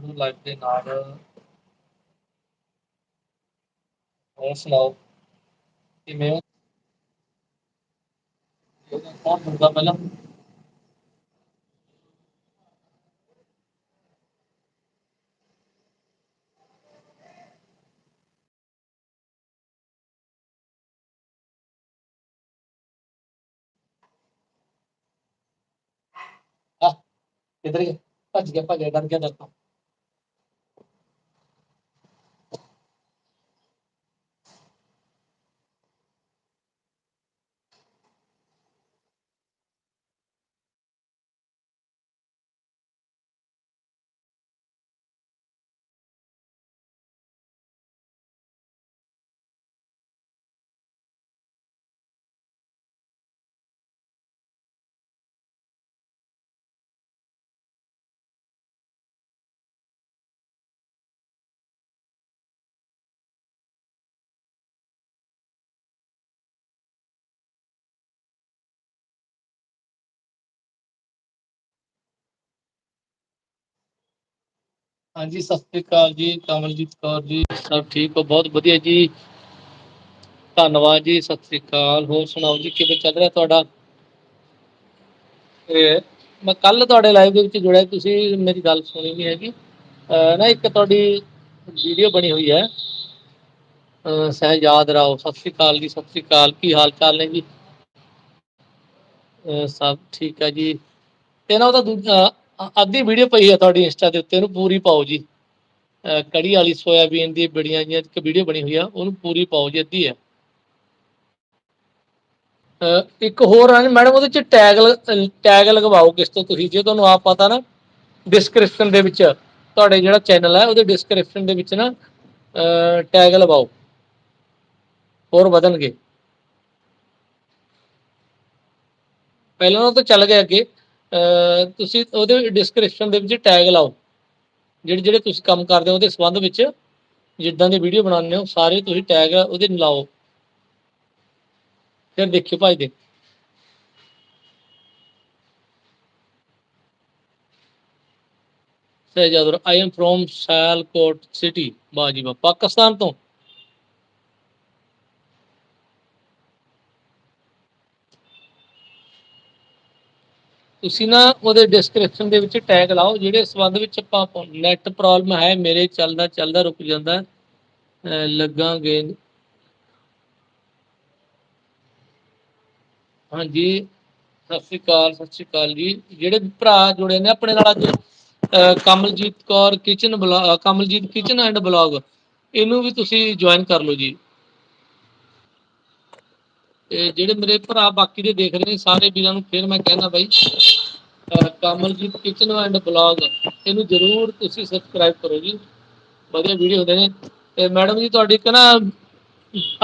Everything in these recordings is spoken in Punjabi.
ਨੂੰ ਲਾਈਵ ਦੇ ਨਾਲ। ਹੋਰ ਸੁਣਾਓ? ਕਿਵੇਂ ਹੋ? ਕੌਣ ਹੁੰਦਾ ਪਹਿਲਾਂ? ਆ, ਕਿੱਧਰ ਗਿਆ? ਭੱਜ ਗਿਆ ਭੱਜ ਗਿਆ, ਡਰ ਗਿਆ ਡਰ ਹਾਂਜੀ, ਸਤਿ ਸ੍ਰੀ ਅਕਾਲ ਜੀ, ਕਮਲਜੀਤ ਕੌਰ ਜੀ, ਸਭ ਠੀਕ ਹੋ? ਬਹੁਤ ਵਧੀਆ ਜੀ। ਧੰਨਵਾਦ ਜੀ, ਸਤਿ ਸ੍ਰੀ ਅਕਾਲ। ਹੋਰ ਸੁਣਾਓ ਜੀ, ਕਿਵੇਂ ਚੱਲ ਰਿਹਾ ਤੁਹਾਡਾ? ਮੈਂ ਕੱਲ ਤੁਹਾਡੇ ਲਾਈਵ ਦੇ ਵਿੱਚ ਜੁੜਿਆ। ਤੁਸੀਂ ਮੇਰੀ ਗੱਲ ਸੁਣੀ ਨਹੀਂ ਹੈਗੀ। ਅਹ ਨਾ, ਇੱਕ ਤੁਹਾਡੀ ਵੀਡੀਓ ਬਣੀ ਹੋਈ ਹੈ। ਸਹਿ ਯਾਦ ਰਾਓ। ਸਤਿ ਸ੍ਰੀ ਅਕਾਲ ਜੀ, ਸਤਿ ਸ੍ਰੀ ਅਕਾਲ। ਕੀ ਹਾਲ ਚਾਲ ਨੇ ਜੀ? ਸਭ ਠੀਕ ਹੈ ਜੀ। ਤੇ ਨਾ ਉਹਦਾ ਦੂਜਾ ਅੱਧੀ ਵੀਡੀਓ ਪਈ ਹੈ ਤੁਹਾਡੀ ਇੰਸਟਾ ਦੇ ਉੱਤੇ, ਉਹਨੂੰ ਪੂਰੀ ਪਾਓ ਜੀ। ਕੜੀ ਵਾਲੀ ਸੋਇਆਬੀਨ ਦੀ ਬੜੀਆਂ ਜੀਆਂ ਇੱਕ ਵੀਡੀਓ ਬਣੀ ਹੋਈ ਆ, ਉਹਨੂੰ ਪੂਰੀ ਪਾਓ ਜੀ, ਅੱਧੀ ਹੈ ਇੱਕ ਹੋਰ ਹੈ ਮੈਡਮ, ਉਹਦੇ ਚ ਟੈਗ ਟੈਗ ਲਗਵਾਓ ਕਿਸ ਤੋਂ ਤੁਸੀਂ, ਜੇ ਤੁਹਾਨੂੰ ਆਪ ਪਤਾ ਨਾ ਡਿਸਕ੍ਰਿਪਸ਼ਨ ਦੇ ਵਿੱਚ ਤੁਹਾਡੇ ਜਿਹੜਾ ਚੈਨਲ ਹੈ ਉਹਦੇ ਡਿਸਕ੍ਰਿਪਸ਼ਨ ਦੇ ਵਿੱਚ ਨਾ ਟੈਗ ਲਵਾਓ। ਹੋਰ ਵਧਣਗੇ। ਪਹਿਲਾਂ ਉਹ ਤਾਂ ਚੱਲ ਗਏ ਅੱਗੇ। ਤੁਸੀਂ ਉਹਦੇ ਡਿਸਕ੍ਰਿਪਸ਼ਨ ਦੇ ਵਿੱਚ ਟੈਗ ਲਾਓ। ਜਿਹੜੇ ਜਿਹੜੇ ਤੁਸੀਂ ਕੰਮ ਕਰਦੇ ਹੋ ਉਹਦੇ ਸੰਬੰਧ ਵਿੱਚ, ਜਿੱਦਾਂ ਦੀ ਵੀਡੀਓ ਬਣਾਉਂਦੇ ਹੋ, ਸਾਰੇ ਤੁਸੀਂ ਟੈਗ ਉਹਦੇ ਲਾਓ। ਫਿਰ ਦੇਖਿਓ ਭਾਈ ਦੇ। ਸਹਿਜਾਦਰ I am from Sialkot city ਬਾਜੀਬਾ Pakistan ਤੋਂ। ਤੁਸੀਂ ਨਾ ਉਹਦੇ ਡਿਸਕ੍ਰਿਪਸ਼ਨ ਦੇ ਵਿੱਚ ਟੈਗ ਲਾਓ, ਜਿਹੜੇ ਸੰਬੰਧ ਵਿੱਚ ਆਪਾਂ ਨੈਟ ਪ੍ਰੋਬਲਮ ਹੈ, ਮੇਰੇ ਚੱਲਦਾ ਚੱਲਦਾ, ਰੁਕ ਜਾਂਦਾ ਲੱਗਾਂਗੇ। ਹਾਂਜੀ, ਸਤਿ ਸ਼੍ਰੀ ਅਕਾਲ, ਸਤਿ ਸ਼੍ਰੀ ਅਕਾਲ ਜੀ। ਜਿਹੜੇ ਭਰਾ ਜੁੜੇ ਨੇ ਆਪਣੇ ਨਾਲ ਅੱਜ Kamaljit Kaur kitchen blog Kamaljit kitchen and blog ਇਹਨੂੰ ਵੀ ਤੁਸੀਂ ਜੁਆਇਨ ਕਰ ਲਓ ਜੀ। ਤੇ ਜਿਹੜੇ ਮੇਰੇ ਭਰਾ ਬਾਕੀ ਦੇ ਦੇਖ ਰਹੇ ਨੇ, ਸਾਰੇ ਵੀਰਾਂ ਨੂੰ ਫਿਰ ਮੈਂ ਕਹਿੰਦਾ ਬਾਈ ਕਮਲਜੀਤ ਕਿਚਨ ਐਂਡ ਬਲੌਗ ਇਹਨੂੰ ਜਰੂਰ ਤੁਸੀਂ ਸਬਸਕ੍ਰਾਈਬ ਕਰੋ ਜੀ। ਵਧੀਆ ਵੀਡੀਓ ਹੁੰਦੇ ਨੇ। ਤੇ ਮੈਡਮ ਜੀ, ਤੁਹਾਡੀ ਇੱਕ ਨਾ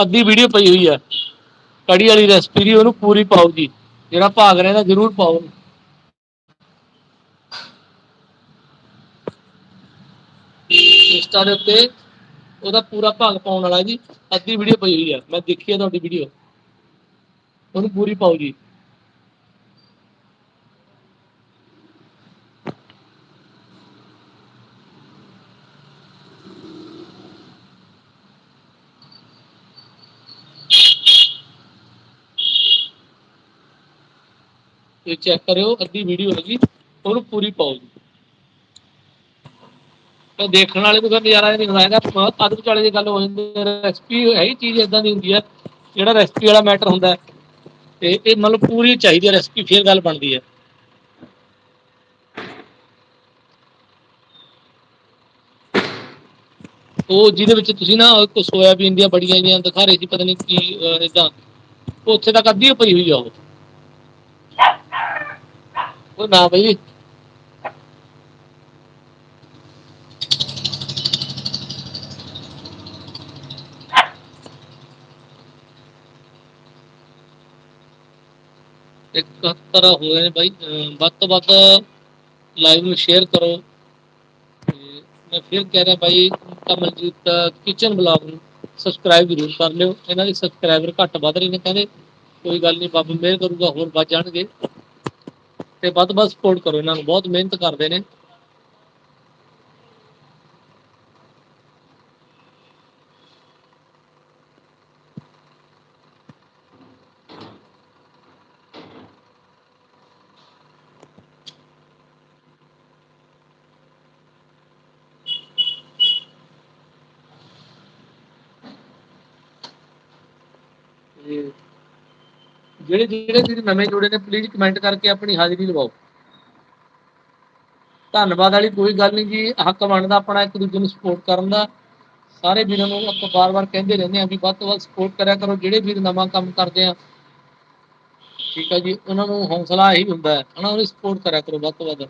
ਅੱਧੀ ਵੀਡੀਓ ਪਈ ਹੋਈ ਹੈ ਕੜੀ ਵਾਲੀ ਰੈਸਪੀ ਦੀ ਉਹਨੂੰ ਪੂਰੀ ਪਾਓ ਜੀ। ਜਿਹੜਾ ਭਾਗ ਰਿਹਾ ਨਾ ਜਰੂਰ ਪਾਓ। ਇੰਸਟਾ ਦੇ ਉੱਤੇ ਉਹਦਾ ਪੂਰਾ ਭਾਗ ਪਾਉਣ ਵਾਲਾ ਜੀ। ਅੱਧੀ ਵੀਡੀਓ ਪਈ ਹੋਈ ਹੈ ਮੈਂ ਦੇਖੀ ਹੈ ਤੁਹਾਡੀ ਵੀਡੀਓ ਉਹਨੂੰ ਪੂਰੀ ਪਾਓ ਜੀ। ਇਹ ਚੈੱਕ ਕਰਿਓ, ਅੱਧੀ ਵੀਡੀਓ ਹੈਗੀ ਉਹਨੂੰ ਪੂਰੀ ਪਾਓ ਜੀ। ਤਾਂ ਦੇਖਣ ਵਾਲੇ ਨੂੰ ਫਿਰ ਨਜ਼ਾਰਾ ਇਹ ਨਹੀਂ ਆਏਗਾ ਅੱਧ ਵਿਚਾਲੇ ਦੀ ਗੱਲ ਹੋ ਜਾਂਦੀ ਹੈ ਰੈਸਪੀ ਹੈ ਹੀ, ਚੀਜ਼ ਇਦਾਂ ਦੀ ਹੁੰਦੀ ਹੈ, ਜਿਹੜਾ ਰੈਸਪੀ ਵਾਲਾ ਮੈਟਰ ਹੁੰਦਾ ਹੈ। ਤੇ ਇਹ ਮਤਲਬ ਪੂਰੀ ਚਾਹੀਦੀ ਰੈਸਪੀ ਫਿਰ ਗੱਲ ਬਣਦੀ ਹੈ। ਉਹ ਜਿਹਦੇ ਵਿੱਚ ਤੁਸੀਂ ਨਾ ਇੱਕ ਸੋਇਆਬੀਨ ਦੀਆਂ ਬੜੀਆਂ ਜੀਆਂ ਦਿਖਾ ਰਹੇ ਸੀ, ਪਤਾ ਨਹੀਂ ਕੀ ਇਦਾਂ ਉੱਥੇ ਤੱਕ ਅੱਧੀ ਪਈ ਹੋਈ ਆ ਉਹ। ਉਹ ਨਾ ਬਈ। ਇਕਹੱਤਰ ਹੋਏ ਨੇ ਬਾਈ। ਵੱਧ ਤੋਂ ਵੱਧ ਲਾਈਵ ਨੂੰ ਸ਼ੇਅਰ ਕਰੋ। ਮੈਂ ਫਿਰ ਕਹਿ ਰਿਹਾ ਬਾਈ ਕਮਲਜੀਤ ਕਿਚਨ ਬਲੌਗ ਨੂੰ ਸਬਸਕ੍ਰਾਈਬ ਜ਼ਰੂਰ ਕਰ ਲਿਓ। ਇਹਨਾਂ ਦੇ ਸਬਸਕ੍ਰਾਈਬਰ ਘੱਟ ਵੱਧ ਰਹੇ ਨੇ ਕਹਿੰਦੇ, ਕੋਈ ਗੱਲ ਨਹੀਂ, ਬਾਬਾ ਮਿਹਰ ਕਰੂਗਾ, ਹੋਰ ਵੱਧ ਜਾਣਗੇ। ਤੇ ਵੱਧ ਵੱਧ ਸਪੋਰਟ ਕਰੋ ਇਹਨਾਂ ਨੂੰ, ਬਹੁਤ ਮਿਹਨਤ ਕਰਦੇ ਨੇ। ਤੇ ਜਿਹੜੇ ਜਿਹੜੇ ਵੀਰ ਨਵੇਂ ਜੁੜੇ ਨੇ ਪਲੀਜ਼ ਕਮੈਂਟ ਕਰਕੇ ਆਪਣੀ ਹਾਜ਼ਰੀ ਲਵਾਓ। ਧੰਨਵਾਦ ਵਾਲੀ ਕੋਈ ਗੱਲ ਨਹੀਂ ਜੀ, ਹੱਕ ਬਣਦਾ ਆਪਣਾ ਇੱਕ ਦੂਜੇ ਨੂੰ ਸਪੋਰਟ ਕਰਨ ਦਾ। ਸਾਰੇ ਵੀਰਾਂ ਨੂੰ ਆਪਾਂ ਬਾਰ-ਬਾਰ ਕਹਿੰਦੇ ਰਹਿੰਦੇ ਆ ਵੀ ਵੱਧ ਤੋਂ ਵੱਧ ਸਪੋਰਟ ਕਰਿਆ ਕਰੋ, ਜਿਹੜੇ ਵੀਰ ਨਵਾਂ ਕੰਮ ਕਰਦੇ ਆ। ਠੀਕ ਆ ਜੀ, ਉਹਨਾਂ ਨੂੰ ਹੌਸਲਾ ਇਹੀ ਹੁੰਦਾ ਹੈ, ਉਹਨਾਂ ਨੂੰ ਸਪੋਰਟ ਕਰਿਆ ਕਰੋ ਵੱਧ ਤੋਂ ਵੱਧ।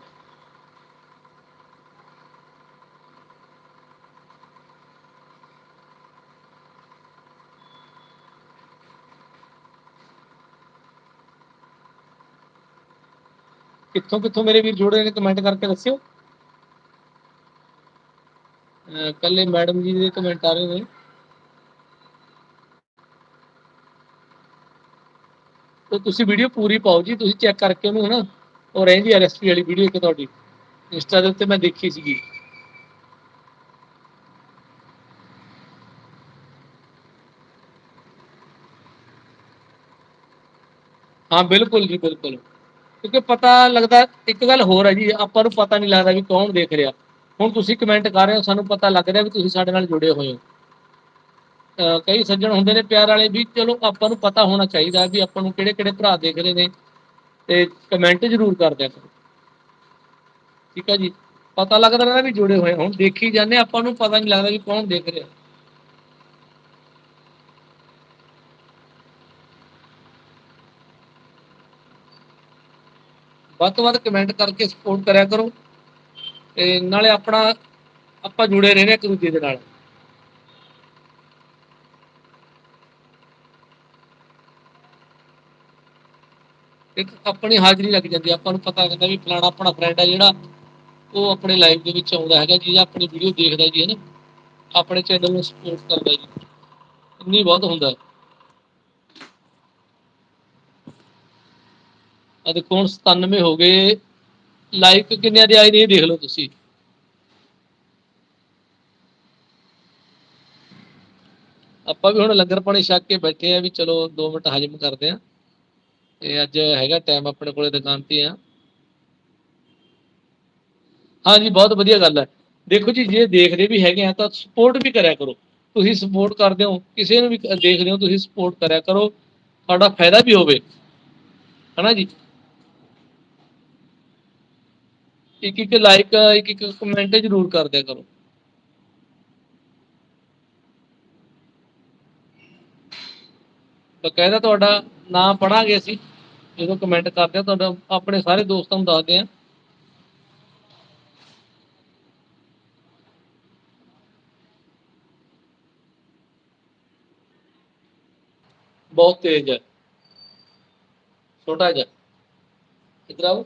ਕਿੱਥੋਂ ਕਿੱਥੋਂ ਮੇਰੇ ਵੀਰ ਜੁੜੇ ਨੇ ਕਮੈਂਟ ਕਰਕੇ ਦੱਸਿਓ। ਕੱਲੇ ਮੈਡਮ ਜੀ ਦੇ ਕਮੈਂਟ ਆ ਰਹੇ ਨੇ। ਤੇ ਤੁਸੀਂ ਵੀਡੀਓ ਪੂਰੀ ਪਾਓ ਜੀ, ਤੁਸੀਂ ਚੈੱਕ ਕਰਕੇ ਉਹਨੂੰ ਹਨਾ, ਉਹ ਰਹਿੰਦੀ ਵਾਲੀ ਵੀਡੀਓ ਇੱਕ ਤੁਹਾਡੀ। ਇੰਸਟਾ ਦੇ ਉੱਤੇ ਮੈਂ ਦੇਖੀ ਸੀਗੀ। ਹਾਂ, ਬਿਲਕੁਲ ਜੀ, ਬਿਲਕੁਲ। ਕਿਉਂਕਿ ਪਤਾ ਲੱਗਦਾ, ਇੱਕ ਗੱਲ ਹੋਰ ਹੈ ਜੀ, ਆਪਾਂ ਨੂੰ ਪਤਾ ਨਹੀਂ ਲੱਗਦਾ ਵੀ ਕੌਣ ਦੇਖ ਰਿਹਾ। ਹੁਣ ਤੁਸੀਂ ਕਮੈਂਟ ਕਰ ਰਹੇ ਹੋ, ਸਾਨੂੰ ਪਤਾ ਲੱਗ ਰਿਹਾ ਵੀ ਤੁਸੀਂ ਸਾਡੇ ਨਾਲ ਜੁੜੇ ਹੋਏ ਹੋ। ਅਹ ਕਈ ਸੱਜਣ ਹੁੰਦੇ ਨੇ ਪਿਆਰ ਵਾਲੇ ਵੀ, ਚਲੋ ਆਪਾਂ ਨੂੰ ਪਤਾ ਹੋਣਾ ਚਾਹੀਦਾ ਵੀ ਆਪਾਂ ਨੂੰ ਕਿਹੜੇ ਕਿਹੜੇ ਭਰਾ ਦੇਖ ਰਹੇ ਨੇ, ਤੇ ਕਮੈਂਟ ਜ਼ਰੂਰ ਕਰ ਦਿਆ ਕਰੋ। ਠੀਕ ਹੈ ਜੀ? ਪਤਾ ਲੱਗਦਾ ਰਹਿੰਦਾ ਵੀ ਜੁੜੇ ਹੋਏ ਹੁਣ ਦੇਖੀ ਜਾਂਦੇ ਆਪਾਂ ਨੂੰ ਪਤਾ ਨਹੀਂ ਲੱਗਦਾ ਵੀ ਕੌਣ ਦੇਖ ਰਿਹਾ। ਵੱਧ ਤੋਂ ਵੱਧ ਕਮੈਂਟ ਕਰਕੇ ਸਪੋਰਟ ਕਰਿਆ ਕਰੋ ਤੇ ਨਾਲੇ ਆਪਣਾ, ਆਪਾਂ ਜੁੜੇ ਰਹਿੰਦੇ ਇੱਕ ਦੂਜੇ ਦੇ ਨਾਲ। ਇੱਕ ਆਪਣੀ ਹਾਜ਼ਰੀ ਲੱਗ ਜਾਂਦੀ ਆਪਾਂ ਨੂੰ ਪਤਾ ਲੱਗਦਾ ਵੀ ਫਲਾਣਾ ਆਪਣਾ ਫਰੈਂਡ ਹੈ ਜਿਹੜਾ, ਉਹ ਆਪਣੇ ਲਾਈਵ ਦੇ ਵਿੱਚ ਆਉਂਦਾ ਹੈਗਾ ਜੀ ਜਾਂ ਆਪਣੀ ਵੀਡੀਓ ਦੇਖਦਾ ਜੀ, ਹੈ ਨਾ। ਆਪਣੇ ਚੈਨਲ ਨੂੰ ਸਪੋਰਟ ਕਰਦਾ ਜੀ। ਇੰਨੀ ਬਹੁਤ ਹੁੰਦਾ। ਆ ਦੇਖੋ ਹੁਣ 97 ਹੋ ਗਏ। ਲਾਈਕ ਕਿੰਨਿਆਂ ਦੇ ਆਈ ਨਹੀਂ ਦੇਖ ਲਓ ਤੁਸੀਂ। ਆਪਾਂ ਵੀ ਹੁਣ ਲੰਗਰ ਪਾਣੀ ਛੱਕ ਕੇ ਬੈਠੇ ਆ ਵੀ ਚਲੋ 2 ਮਿੰਟ ਹਜਮ ਕਰਦੇ ਆ। ਤੇ ਅੱਜ ਹੈਗਾ ਟਾਈਮ ਆਪਣੇ ਕੋਲੇ ਦੁਕਾਨ ਤੇ ਆ। ਹਾਂਜੀ, ਬਹੁਤ ਵਧੀਆ ਗੱਲ ਹੈ ਦੇਖੋ ਜੀ, ਜੇ ਦੇਖਦੇ ਵੀ ਹੈਗੇ ਆ ਤਾਂ ਸਪੋਰਟ ਵੀ ਕਰਿਆ ਕਰੋ। ਤੁਸੀਂ ਸਪੋਰਟ ਕਰਦੇ ਹੋ, ਕਿਸੇ ਨੂੰ ਵੀ ਦੇਖਦੇ ਹੋ, ਤੁਸੀਂ ਸਪੋਰਟ ਕਰਿਆ ਕਰੋ। ਤੁਹਾਡਾ ਫਾਇਦਾ ਵੀ ਹੋਵੇ। ਹਨਾ ਜੀ? ਇੱਕ ਇੱਕ ਲਾਈਕ ਇੱਕ ਇੱਕ ਕਮੈਂਟ ਜ਼ਰੂਰ ਕਰ ਦਿਆ ਕਰੋ। ਬਕਾਇਦਾ ਤੁਹਾਡਾ ਨਾਮ ਪੜਾਂਗੇ ਅਸੀਂ, ਜਦੋਂ ਕਮੈਂਟ ਕਰਦੇ ਆ, ਤੁਹਾਡਾ ਆਪਣੇ ਸਾਰੇ ਦੋਸਤਾਂ ਨੂੰ ਦੱਸਦੇ ਆ। ਬਹੁਤ ਤੇਜ਼ ਹੈ। ਛੋਟਾ ਜਿਹਾ। ਇਧਰ ਆਓ।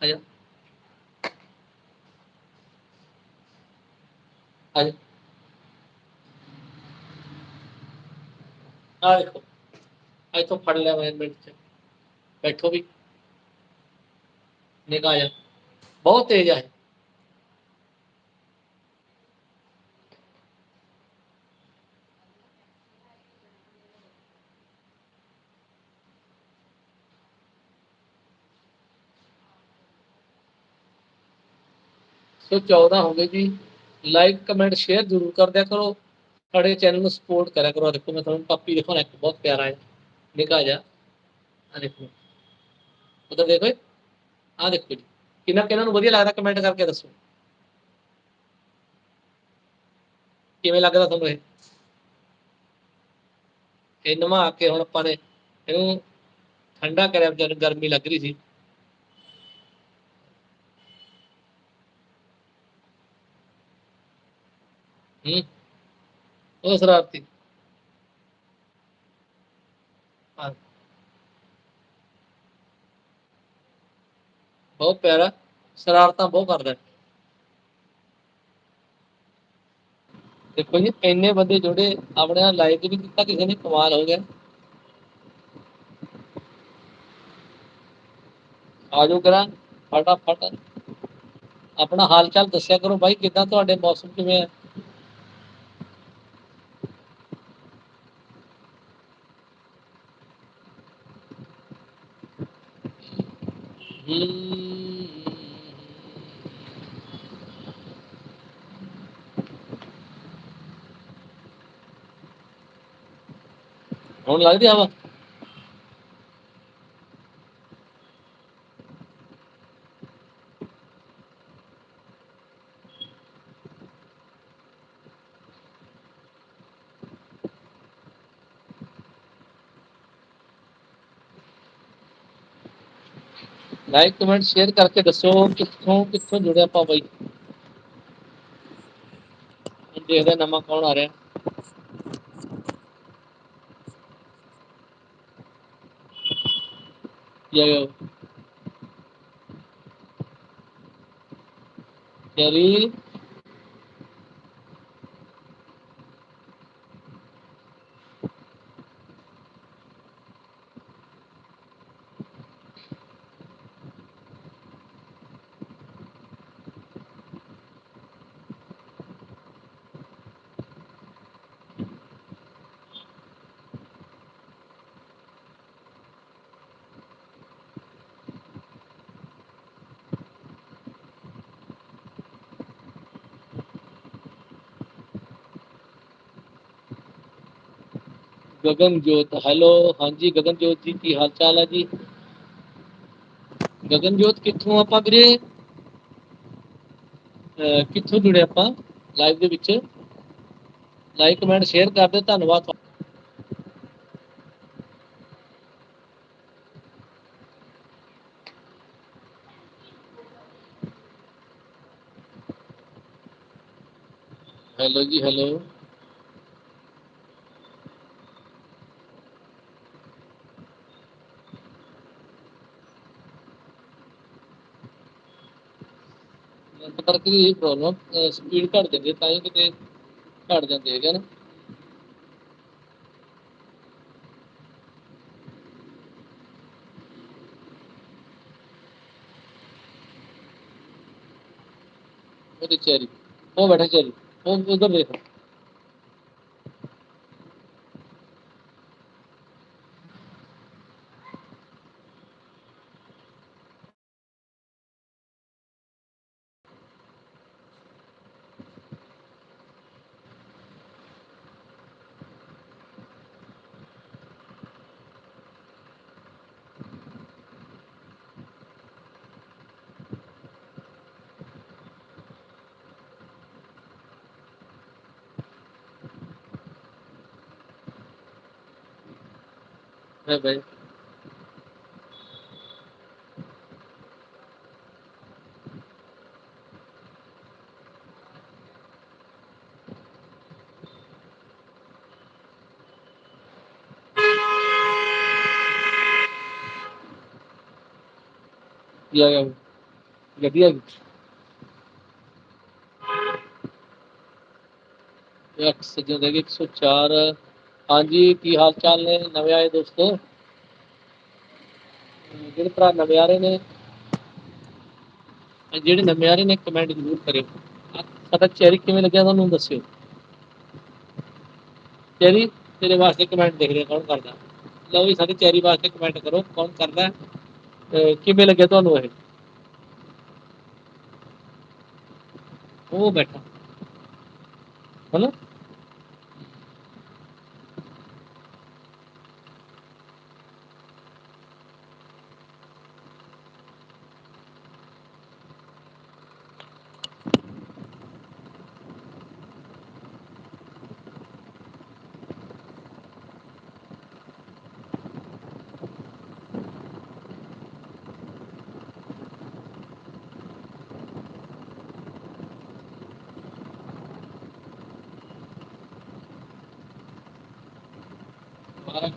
ਆ ਜਾ ਆ ਜਾ ਆ ਦੇਖੋ ਇੱਥੋਂ ਫੜ ਲਿਆ ਮੈਂ ਮਿੰਟ ਚ ਬੈਠੋ ਵੀ ਨਿਕਾ ਜਾ ਸੋ 14 ਹੋ ਗਏ ਜੀ ਲਾਈਕ ਕਮੈਂਟ ਸ਼ੇਅਰ ਜ਼ਰੂਰ ਕਰ ਦਿਆ ਕਰੋ। ਸਾਡੇ ਚੈਨਲ ਨੂੰ ਸਪੋਰਟ ਕਰਿਆ ਕਰੋ। ਆਹ ਦੇਖੋ ਮੈਂ ਤੁਹਾਨੂੰ ਪਾਪੀ ਦੇਖੋ ਨਾ ਇੱਕ ਬਹੁਤ ਪਿਆਰਾ ਹੈ, ਨਿਕਾ ਜਾ ਆ ਦੇਖੋ। ਉਧਰ ਦੇਖੋ ਆ ਦੇਖੋ ਜੀ। ਕਿੰਨਾ ਕਿਹਨਾਂ ਨੂੰ ਵਧੀਆ ਲੱਗਦਾ ਕਮੈਂਟ ਕਰਕੇ ਦੱਸੋ। ਕਿਵੇਂ ਲੱਗਦਾ ਤੁਹਾਨੂੰ ਇਹ? ਇਹ ਨਵਾ ਕੇ ਹੁਣ ਆਪਾਂ ਨੇ ਇਹਨੂੰ ਠੰਡਾ ਕਰਿਆ ਜਦ ਗਰਮੀ ਲੱਗ ਰਹੀ ਸੀ। ਹੂੰ? ਉਹ ਸ਼ਰਾਰਤੀ। ਬਹੁਤ ਪਿਆਰਾ। ਸ਼ਰਾਰਤਾਂ ਬਹੁਤ ਕਰਦਾ। ਦੇਖੋ ਜੀ, ਇੰਨੇ ਬੰਦੇ ਜੁੜੇ ਆਪਣੇ ਨਾਲ ਲਾਈਕ ਵੀ ਕੀਤਾ, ਕਿਸੇ ਨੇ ਕਮਾਲ ਹੋ ਗਿਆ। ਆਜੋ ਕਰਾਂ, ਫਟਾਫਟ ਆਪਣਾ ਹਾਲ ਚਾਲ ਦੱਸਿਆ ਕਰੋ ਬਾਈ, ਕਿਦਾਂ ਤੁਹਾਡੇ ਮੌਸਮ ਕਿਵੇਂ ਹੈ ਹੁਣ ਲੱਗਦੀ ਹਵਾ? ਲਾਈਕ ਕਮੈਂਟ ਸ਼ੇਅਰ ਕਰਕੇ ਦੱਸੋ ਕਿੱਥੋਂ ਕਿੱਥੋਂ ਜੁੜੇ ਆਪਾਂ ਬਾਈ। ਦੇਖਦੇ ਨਵਾਂ ਕੌਣ ਆ ਰਿਹਾ। ਜੈ ਜਰੀ ਗਗਨਜੋਤ ਹੈਲੋ ਹਾਂਜੀ ਗਗਨਜੋਤ ਜੀ ਕੀ ਹਾਲ ਚਾਲ ਹੈ ਜੀ ਗਗਨਜੋਤ ਕਿੱਥੋਂ ਆਪਾਂ ਵੀਰੇ ਅਹ ਕਿੱਥੋਂ ਜੁੜੇ ਆਪਾਂ ਲਾਈਵ ਦੇ ਵਿੱਚ ਲਾਈਕ ਕਮੈਂਟ ਸ਼ੇਅਰ ਕਰ ਦਿਓ ਧੰਨਵਾਦ ਹੈਲੋ ਜੀ ਹੈਲੋ ਨੈਟਵਰਕ ਇਹ ਪ੍ਰੋਬਲਮ ਸਪੀਡ ਘਟ ਜਾਂਦੀ ਤਾਂ ਹੀ ਕਿਤੇ ਘਟ ਜਾਂਦੇ ਹੈਗੇ ਨਾ। ਉਹਦੀ ਚੈਰੀ, ਉਹ ਬੈਠਾ ਚੈਰੀ, ਉਹ ਉਧਰ ਦੇਖ। ਹੈ ਭਾਈ ਕੀ ਆ। ਗਿਆ ਗੱਡੀ ਆ ਗਈ। ਇੱਕ ਸੱਜਣ ਦੇ 104 ਹਾਂਜੀ, ਕੀ ਹਾਲ ਚਾਲ ਨੇ ਨਵੇਂ ਆਏ ਦੋਸਤੋ? ਜਿਹੜੇ ਭਰਾ ਨਵੇਂ ਆ ਰਹੇ ਨੇ ਜਿਹੜੇ ਨਵੇਂ ਆ ਰਹੇ ਨੇ ਕਮੈਂਟ ਜ਼ਰੂਰ ਕਰਿਓ। ਸਾਡਾ ਚੈਰੀ ਕਿਵੇਂ ਲੱਗਿਆ ਤੁਹਾਨੂੰ ਦੱਸਿਓ? ਚੈਰੀ, ਤੇਰੇ ਵਾਸਤੇ ਕਮੈਂਟ ਦੇਖ ਰਿਹਾ, ਕੌਣ ਕਰਦਾ? ਲਓ ਵੀ ਸਾਡੇ ਚੈਰੀ ਵਾਸਤੇ ਕਮੈਂਟ ਕਰੋ, ਕੌਣ ਕਰਦਾ? ਕਿਵੇਂ ਲੱਗਿਆ ਤੁਹਾਨੂੰ ਇਹ? ਉਹ ਬੈਠਾ। ਹਨਾ? para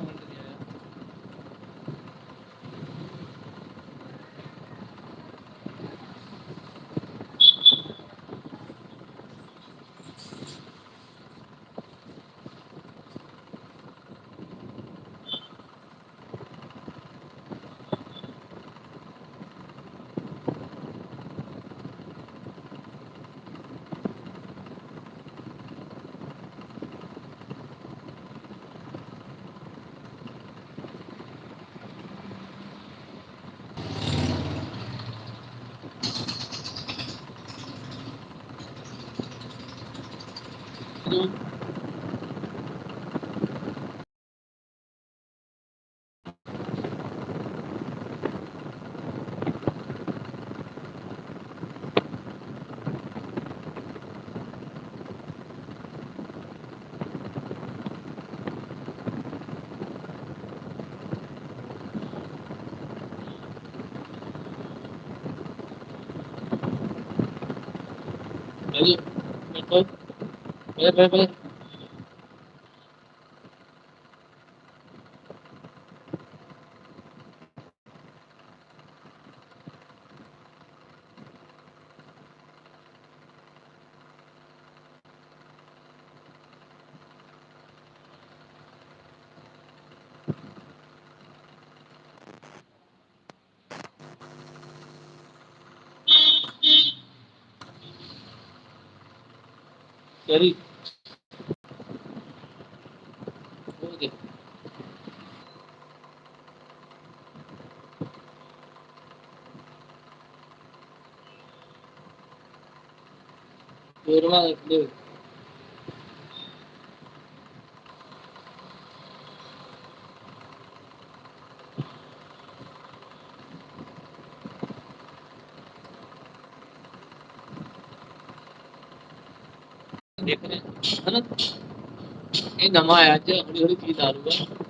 ਜੀ ਬੈਠੋ ਬੈ ਬੈ ਬੈ ਕਰੀ। ਹੋ ਗਿਆ ਫੇਰਵਾ ਦੇ ਦੇਖ। ਰਹੇ ਹਾਂ, ਹਨਾ? ਇਹ ਨਵਾਂ ਆਇਆ ਅੱਜ ਹੌਲੀ ਹੌਲੀ ਚੀਜ਼ ਆ ਰਹੂਗਾ